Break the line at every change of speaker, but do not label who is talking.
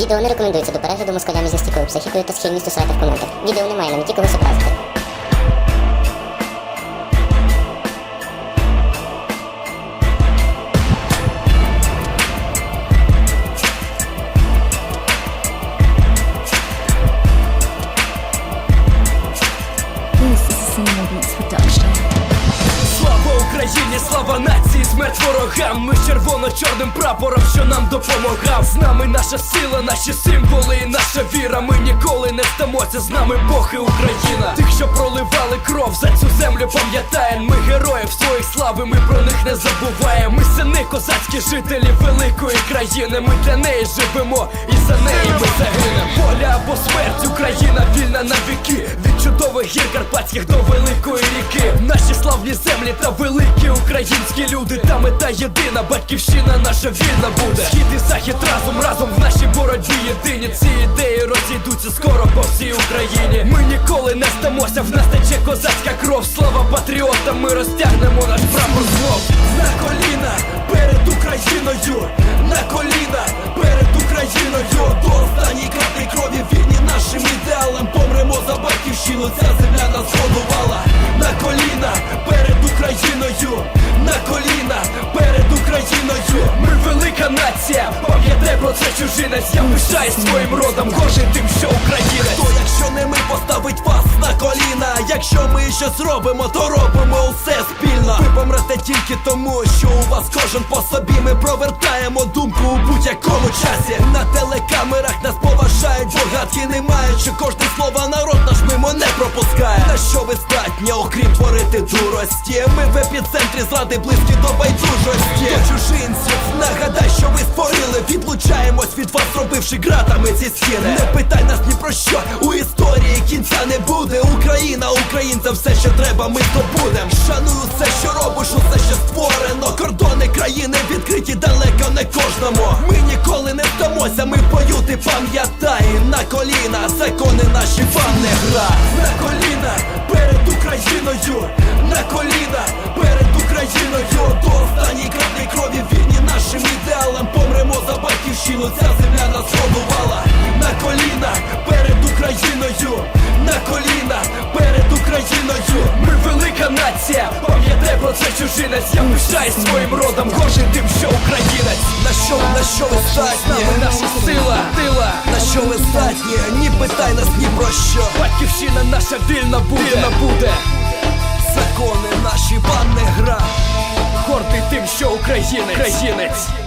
Відео не рекомендується до перегляду москалями зі стіклою, психікою та схильністю срати в коментах. Відео немає на меті когось образити.
Слава Україні, слава нації, смерть ворогам. Ми червоно-чорним прапором, що нам допомагав. З нами наша сила, наші символи і наша віра. Ми ніколи не здамося, з нами Бог і Україна. Тих, що проливали кров за цю землю, пам'ятаєм. Ми героїв своїх слави, ми про них не забуваємо. Ми сини козацькі жителі великої країни. Ми для неї живемо і за неї ми загинемо. Воля або смерть, Україна вільна на віки. Від чудових гір Карпатських до великої ріки. Наші славні землі та великі українські люди. Та мета єдина, батьківщина наша вільна буде. Схід і захід разом, разом в нашій боротьбі єдині. Ці ідеї розійдуться скоро по всій Україні. Ми ніколи не стамося, в нас тече козацька кров. Слава патріотам, ми розтягнемо наш прапор знов. Нація, пам'ятай про це чужинець. Я пишаюсь своїм родом, кожен тим, що українець. Хто, якщо не ми поставить вас на коліна? Якщо ми щось робимо, то робимо усе спільно. Ви помрете тільки тому, що у вас кожен по собі. Ми провертаємо думку у будь-якому часі. На телекамерах нас поважають, богатки не мають, що кожне слово народ наш мимо не пропускає. На що ви здатні, окрім творити дурості? Ми в епіцентрі зради близькі до байдужості. До чужинців, нагадай, Відлучаємось від вас, зробивши ґратами ці стіни. Не питай нас ні про що, у історії кінця не буде. Україна, українцям все, що треба, ми здобудем. Шаную все, що робиш, усе, що створено. Кордони країни відкриті далеко не кожному. Ми ніколи не здамося, ми в бою, ти пам'ятай на коліна, закони наші вам не гра. На коліна перед Україною, батьківщину, ця земля нас годувала. На коліна перед Україною, на коліна перед Україною. Ми велика нація, пам'ятай про це чужинець. Я пишаюсь своїм родом, кожен тим, що українець. На що, на що ви здатні? Наша сила, сила. На що ви здатні? Ні питай нас ні про що. Батьківщина наша вільна буде. Вільна буде. Закони наші вам не гра. Гордий тим, що українець. Українець.